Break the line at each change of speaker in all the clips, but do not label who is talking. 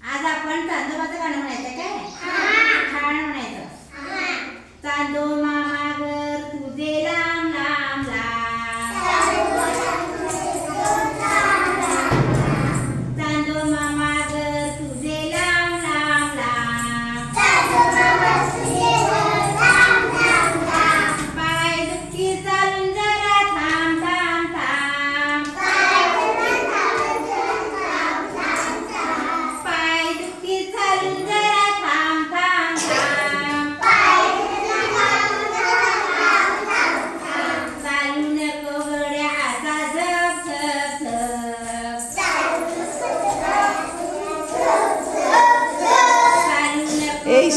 आज आपण चांदोबाचं गाणं म्हणायचं काय? छान म्हणायचं.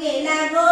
kể la vô